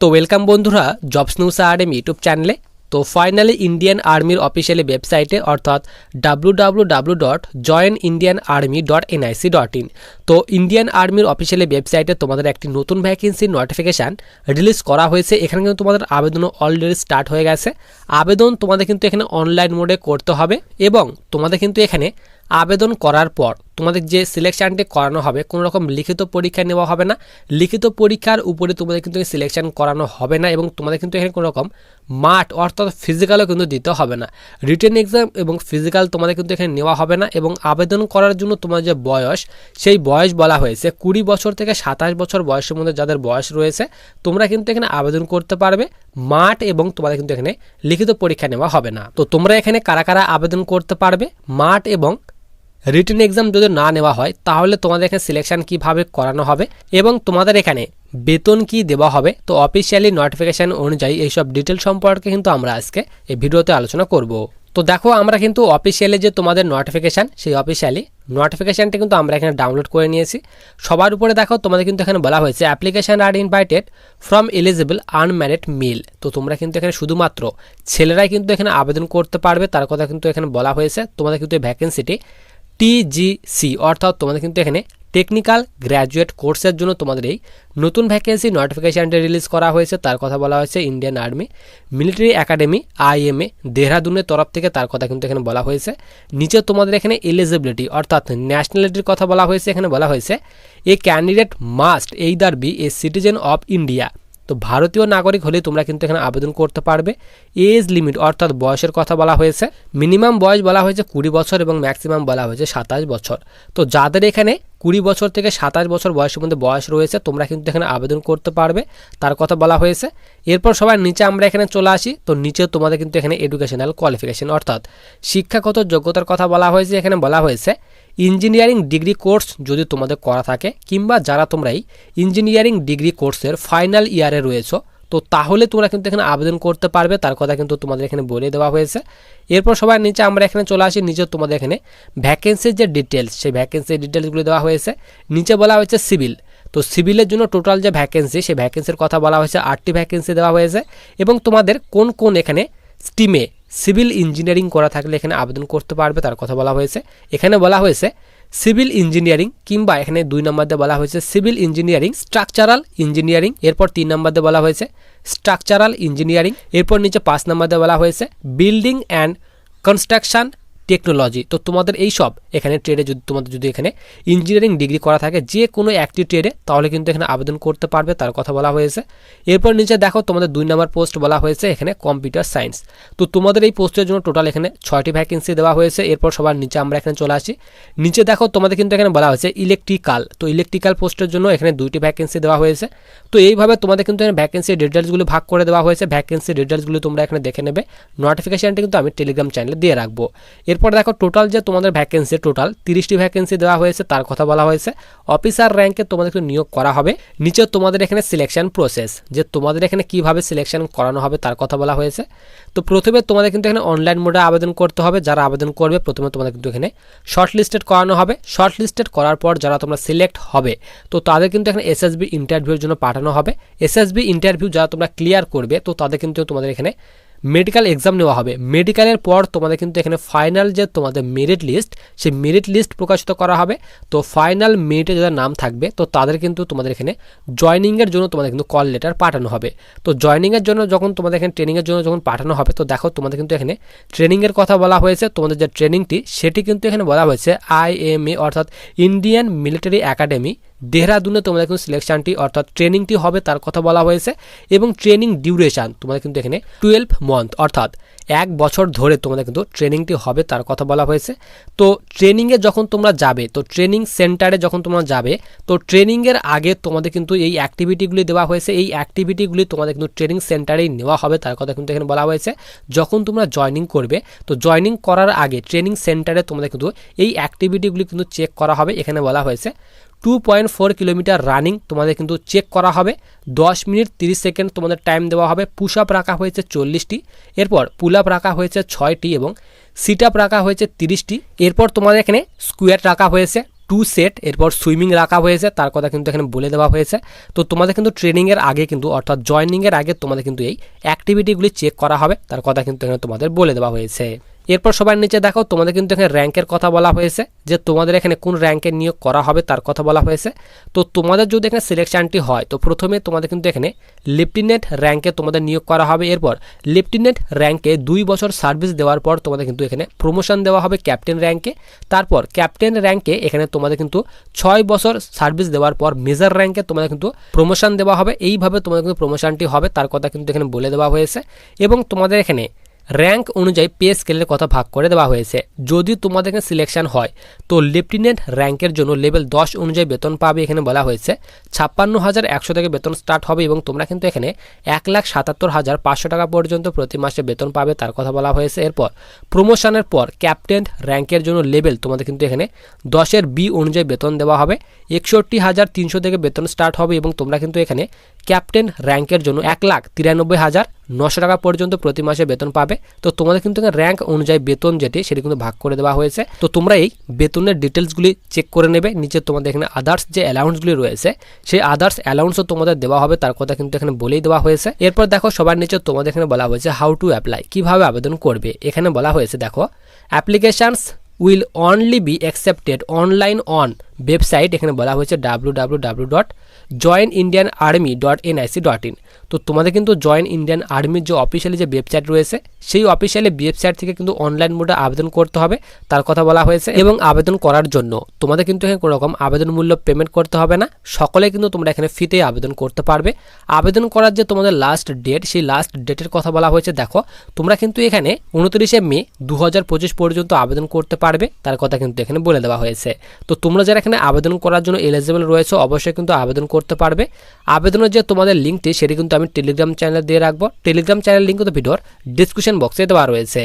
তো ওয়েলকাম বন্ধুরা jobs news RM YouTube চ্যানেলে তো ফাইনালি ইন্ডিয়ান আর্মির অফিসিয়ালি ওয়েবসাইটে অর্থাৎ W W W dot join Indian army dot NIC dot in তো ইন্ডিয়ান আর্মির অফিসিয়ালি ওয়েবসাইটে তোমাদের একটি নতুন ভ্যাকেন্সির নোটিফিকেশান রিলিজ করা হয়েছে। এখানে কিন্তু তোমাদের আবেদনও অলরেডি স্টার্ট হয়ে গেছে। আবেদন তোমাদের কিন্তু এখানে অনলাইন মোডে করতে হবে এবং তোমাদের কিন্তু এখানে আবেদন করার পর তোমাদের যে সিলেকশানটি করানো হবে, কোনো রকম লিখিত পরীক্ষা নেওয়া হবে না। লিখিত পরীক্ষার উপরে তোমাদের কিন্তু সিলেকশান করানো হবে না এবং তোমাদের কিন্তু এখানে কোনো রকম মাঠ অর্থাৎ ফিজিক্যালও কিন্তু দিতে হবে না। রিটেন এক্সাম এবং ফিজিক্যাল তোমাদের কিন্তু এখানে নেওয়া হবে না এবং আবেদন করার জন্য তোমার যে বয়স, সেই বয়স বলা হয়েছে, কুড়ি বছর থেকে সাতাশ বছর বয়সের মধ্যে যাদের বয়স রয়েছে, তোমরা কিন্তু এখানে আবেদন করতে পারবে। মাঠ এবং তোমাদের কিন্তু এখানে লিখিত পরীক্ষা নেওয়া হবে না। তো তোমরা এখানে কারা কারা আবেদন করতে পারবে? মাঠ এবং রিটেন এক্সাম যদি না নেওয়া হয়, তাহলে তোমাদের এখানে সিলেকশন কীভাবে করানো হবে? এবং তোমাদের এখানে বেতন কি দেওয়া হবে? তো অফিসিয়ালি নোটিফিকেশান অনুযায়ী এইসব ডিটেল সম্পর্কে কিন্তু আমরা আজকে এই ভিডিওতে আলোচনা করব। তো দেখো, আমরা কিন্তু অফিসিয়ালি যে তোমাদের নোটিফিকেশান সেই অফিসিয়ালি নোটিফিকেশানটি কিন্তু আমরা এখানে ডাউনলোড করে নিয়েছি। সবার উপরে দেখো, তোমাদের কিন্তু এখানে বলা হয়েছে application are invited from eligible unmarried male তো তোমরা কিন্তু এখানে শুধুমাত্র ছেলেরাই কিন্তু এখানে আবেদন করতে পারবে, তার কথা কিন্তু এখানে বলা হয়েছে। তোমাদের কিন্তু এই ভ্যাকেন্সিটি টিজিসি অর্থাৎ তোমাদের কিন্তু এখানে টেকনিক্যাল গ্র্যাজুয়েট কোর্সের জন্য তোমাদের এই নতুন ভ্যাকেন্সি নোটিফিকেশানটি রিলিজ করা হয়েছে। তার কথা বলা হয়েছে Indian army, military academy, IMA, দেহরাদুনের তরফ থেকে তার কথা কিন্তু এখানে বলা হয়েছে। নিচে তোমাদের এখানে এলিজিবিলিটি অর্থাৎ ন্যাশনালিটির কথা বলা হয়েছে। এখানে বলা হয়েছে a candidate must either be a citizen of India তো ভারতীয় নাগরিক হলে তোমরা কিন্তু এখানে আবেদন করতে পারবে। এজ লিমিট অর্থাৎ বয়সের কথা বলা হয়েছে। মিনিমাম বয়স বলা হয়েছে কুড়ি বছর এবং ম্যাক্সিমাম বলা হয়েছে সাতাশ বছর। তো যাদের এখানে কুড়ি বছর থেকে সাতাশ বছর বয়সের মধ্যে বয়স রয়েছে, তোমরা কিন্তু এখানে আবেদন করতে পারবে। তার কথা বলা হয়েছে। এরপর সবার নিচে আমরা এখানে চলে আসি। তো নিচে তোমাদের কিন্তু এখানে এডুকেশনাল কোয়ালিফিকেশন অর্থাৎ শিক্ষাগত যোগ্যতার কথা বলা হয়েছে। এখানে বলা হয়েছে ইঞ্জিনিয়ারিং ডিগ্রি কোর্স যদি তোমাদের করা থাকে, কিংবা যারা তোমরা এই ইঞ্জিনিয়ারিং ডিগ্রি কোর্সের ফাইনাল ইয়ারে রয়েছো, তো তাহলে তোমরা কিন্তু এখানে আবেদন করতে পারবে, তার কথা কিন্তু তোমাদের এখানে বলে দেওয়া হয়েছে। এরপর সবার নিচে আমরা এখানে চলে আসি, নিচে তোমাদের এখানে ভ্যাকেন্সির যে ডিটেলস সেই ভ্যাকেন্সির ডিটেলসগুলো দেওয়া হয়েছে। নিচে বলা হয়েছে সিভিল তো সিভিলের জন্য টোটাল যে ভ্যাকেন্সি সেই ভ্যাকেন্সির কথা বলা হয়েছে, আটটি ভ্যাকেন্সি দেওয়া হয়েছে, এবং তোমাদের কোন কোন এখানে স্টিমে সিভিল ইঞ্জিনিয়ারিং করা থাকলে এখানে আবেদন করতে পারবে, তার কথা বলা হয়েছে। এখানে বলা হয়েছে, সিভিল ইঞ্জিনিয়ারিং কিংবা এখানে দুই নম্বর দিয়ে বলা হয়েছে সিভিল ইঞ্জিনিয়ারিং, স্ট্রাকচারাল ইঞ্জিনিয়ারিং, এরপর তিন নম্বর দিয়ে বলা হয়েছে স্ট্রাকচারাল ইঞ্জিনিয়ারিং, এরপর নিচে পাঁচ নম্বর দিয়ে বলা হয়েছে বিল্ডিং অ্যান্ড কনস্ট্রাকশন টেকনোলজি তো তোমাদের এই সব এখানে ট্রেডে যদি তোমাদের যদি এখানে ইঞ্জিনিয়ারিং ডিগ্রি করা থাকে, যে কোনো একটি ট্রেডে তাহলে কিন্তু এখানে আবেদন করতে পারবে, তার কথা বলা হয়েছে। এরপর নিচে দেখো, তোমাদের দুই নম্বর পোস্ট বলা হয়েছে এখানে কম্পিউটার সায়েন্স তো তোমাদের এই পোস্টের জন্য টোটাল এখানে ছয়টি ভ্যাকেন্সি দেওয়া হয়েছে। এরপর সবার নিচে আমরা এখানে চলে আসি। নিচে দেখো, তোমাদের কিন্তু এখানে বলা হয়েছে ইলেকট্রিক্যাল তো ইলেকট্রিক্যাল পোস্টের জন্য এখানে দুইটি ভ্যাকেন্সি দেওয়া হয়েছে। তো এইভাবে তোমাদের কিন্তু এখানে ভ্যাকেন্সি ডিটেলসগুলো ভাগ করে দেওয়া হয়েছে। ভ্যাকেন্সি ডিটেলসগুলো তোমরা এখানে দেখে নেবে। নোটিফিকেশানটা কিন্তু আমি টেলিগ্রাম চ্যানেলে দিয়ে রাখব। এরপর দেখো টোটাল যে তোমাদের ভ্যাকেন্সি টোটাল তিরিশটি ভ্যাকেন্সি দেওয়া হয়েছে, তার কথা বলা হয়েছে। অফিসার র্যাঙ্কে তোমাদেরকে নিয়োগ করা হবে। নিচে তোমাদের এখানে সিলেকশন প্রসেস যে তোমাদের এখানে কীভাবে সিলেকশন করানো হবে, তার কথা বলা হয়েছে। তো প্রথমে তোমাদের কিন্তু এখানে অনলাইন মোডে আবেদন করতে হবে, যারা আবেদন করবে প্রথমে তোমাদের কিন্তু এখানে শর্ট লিস্টেড করানো হবে। শর্ট লিস্টেড করার পর যারা তোমরা সিলেক্ট হবে, তো তাদের কিন্তু এখানে এসএসবি ইন্টারভিউর জন্য পাঠানো হবে। এসএসবি ইন্টারভিউ যারা তোমরা ক্লিয়ার করবে, তো তাদের কিন্তু তোমাদের এখানে মেডিকেল এক্সাম নেওয়া হবে। মেডিকেলের পর তোমাদের কিন্তু এখানে ফাইনাল যে তোমাদের মেরিট লিস্ট সেই মেরিট লিস্ট প্রকাশিত করা হবে। তো ফাইনাল মেরিটে যাদের নাম থাকবে, তো তাদের কিন্তু তোমাদের এখানে জয়নিংয়ের জন্য তোমাদের কিন্তু কল লেটার পাঠানো হবে। তো জয়নিংয়ের জন্য যখন তোমাদের এখানে ট্রেনিংয়ের জন্য যখন পাঠানো হবে, তো দেখো তোমাদের কিন্তু এখানে ট্রেনিংয়ের কথা বলা হয়েছে। তোমাদের যে ট্রেনিংটি সেটি কিন্তু এখানে বলা হয়েছে আইএমএ অর্থাৎ ইন্ডিয়ান মিলিটারি একাডেমি দেহরাদুনে তোমাদের কিন্তু সিলেকশানটি অর্থাৎ ট্রেনিংটি হবে, তার কথা বলা হয়েছে। এবং ট্রেনিং ডিউরেশান তোমাদের কিন্তু এখানে টুয়েলভ মান্থ অর্থাৎ এক বছর ধরে তোমাদের কিন্তু ট্রেনিংটি হবে, তার কথা বলা হয়েছে। তো ট্রেনিংয়ে যখন তোমরা যাবে, তো ট্রেনিং সেন্টারে যখন তোমরা যাবে, তো ট্রেনিংয়ের আগে তোমাদের কিন্তু এই অ্যাক্টিভিটিগুলি দেওয়া হয়েছে। এই অ্যাক্টিভিটিগুলি তোমাদের কিন্তু ট্রেনিং সেন্টারেই নেওয়া হবে, তার কথা কিন্তু এখানে বলা হয়েছে। যখন তোমরা জয়নিং করবে, তো জয়নিং করার আগে ট্রেনিং সেন্টারে তোমাদের কিন্তু এই অ্যাক্টিভিটিগুলি কিন্তু চেক করা হবে, এখানে বলা হয়েছে। Two point four kilometre running তোমাদের কিন্তু চেক করা হবে। দশ মিনিট তিরিশ সেকেন্ড তোমাদের টাইম দেওয়া হবে। পুশ আপ রাখা হয়েছে চল্লিশটি। এরপর পুল আপ রাখা হয়েছে ছয়টি এবং সিট আপ রাখা হয়েছে তিরিশটি। এরপর তোমাদের এখানে স্কোয়ার রাখা হয়েছে, টু সেট, এরপর সুইমিং রাখা হয়েছে, তার কথা কিন্তু এখানে বলে দেওয়া হয়েছে। তো তোমাদের কিন্তু ট্রেনিংয়ের আগে কিন্তু, অর্থাৎ জয়নিংয়ের আগে তোমাদের কিন্তু এই অ্যাক্টিভিটিগুলি চেক করা হবে, তার কথা কিন্তু এখানে তোমাদের বলে দেওয়া হয়েছে। এরপর সবার নিচে দেখো, তোমাদের কিন্তু এখানে র্যাঙ্কের কথা বলা হয়েছে, যে তোমাদের এখানে কোন র্যাঙ্কে নিয়োগ করা হবে তার কথা বলা হয়েছে। তো তোমাদের যদি এখানে সিলেকশনটি হয়, তো প্রথমে তোমাদের কিন্তু এখানে লেফটেন্যান্ট র্যাঙ্কে তোমাদের নিয়োগ করা হবে। এরপর লেফটেন্যান্ট র্যাঙ্কে দুই বছর সার্ভিস দেওয়ার পর তোমাদের কিন্তু এখানে প্রমোশন দেওয়া হবে ক্যাপ্টেন র্যাঙ্কে তারপর ক্যাপ্টেন র্যাঙ্কে এখানে তোমাদের কিন্তু ছয় বছর সার্ভিস দেওয়ার পর মেজর র্যাঙ্কে তোমাদের কিন্তু প্রমোশন দেওয়া হবে। এইভাবে তোমাদের কিন্তু প্রমোশনটি হবে, তার কথা কিন্তু এখানে বলে দেওয়া হয়েছে। এবং তোমাদের এখানে র্যাঙ্ক অনুযায়ী পে স্কেলের কথা ভাগ করে দেওয়া হয়েছে। যদি তোমাদের এখানে সিলেকশন হয়, তো লেফটেন্যান্ট র্যাঙ্কের জন্য লেভেল দশ অনুযায়ী বেতন পাবে এখানে বলা হয়েছে। ছাপ্পান্ন হাজার একশো থেকে বেতন স্টার্ট হবে এবং তোমরা কিন্তু এখানে এক লাখ সাতাত্তর হাজার পাঁচশো টাকা পর্যন্ত প্রতি মাসে বেতন পাবে তার কথা বলা হয়েছে। এরপর প্রমোশনের পর ক্যাপ্টেন র্যাঙ্কের জন্য লেভেল তোমাদের কিন্তু এখানে দশের বি অনুযায়ী বেতন দেওয়া হবে। একষট্টি হাজার তিনশো থেকে বেতন স্টার্ট হবে এবং তোমরা কিন্তু এখানে ক্যাপ্টেন র্যাঙ্কের জন্য এক লাখ তিরানব্বই হাজার নশো টাকা পর্যন্ত প্রতি মাসে বেতন পাবে। তো তোমাদের কিন্তু র্যাঙ্ক অনুযায়ী বেতন যেটি, সেটি কিন্তু ভাগ করে দেওয়া হয়েছে। তো তোমরা এই বেতনের ডিটেলসগুলি চেক করে নেবে। নিচে তোমাদের এখানে আদার্স যে অ্যালাউন্সগুলি রয়েছে, সেই আদার্স অ্যালাউন্সও তোমাদের দেওয়া হবে। তার কথা কিন্তু এখানে বলেই দেওয়া হয়েছে। এরপর দেখো সবার নিচে তোমাদের এখানে বলা হয়েছে হাউ টু অ্যাপ্লাই কীভাবে আবেদন করবে। এখানে বলা হয়েছে দেখো applications will only be accepted online on website এখানে বলা হয়েছে W W W dot join Indian army dot NIC dot in তো তোমাদের কিন্তু জয়েন ইন্ডিয়ান আর্মির যে অফিসিয়ালি যে ওয়েবসাইট রয়েছে, সেই অফিসিয়ালি ওয়েবসাইট থেকে কিন্তু অনলাইন মোডে আবেদন করতে হবে, তার কথা বলা হয়েছে, এবং আবেদন করার জন্য তোমাদের কিন্তু এখানে কোনো রকম আবেদন মূল্য পেমেন্ট করতে হবে না, সকলে কিন্তু তোমরা এখানে ফিতে আবেদন করতে পারবে। আবেদন করার যে তোমাদের লাস্ট ডেট সেই লাস্ট ডেটের কথা বলা হয়েছে, দেখো, তোমরা কিন্তু এখানে উনত্রিশে মে দু হাজার পঁচিশ পর্যন্ত আবেদন করতে পারবে, তার কথা কিন্তু এখানে বলে দেওয়া হয়েছে। তো তোমরা যারা এখানে আবেদন করার জন্য এলিজিবল রয়েছে, অবশ্যই কিন্তু আবেদন করতে পারবে। আবেদনের যে তোমাদের লিঙ্কটি সেটি কিন্তু আমি টেলিগ্রাম চ্যানেল দিয়ে রাখব। টেলিগ্রাম চ্যানেল লিঙ্ক তো ভিডিওর ডিসক্রিপশন বক্সে দেওয়া রয়েছে।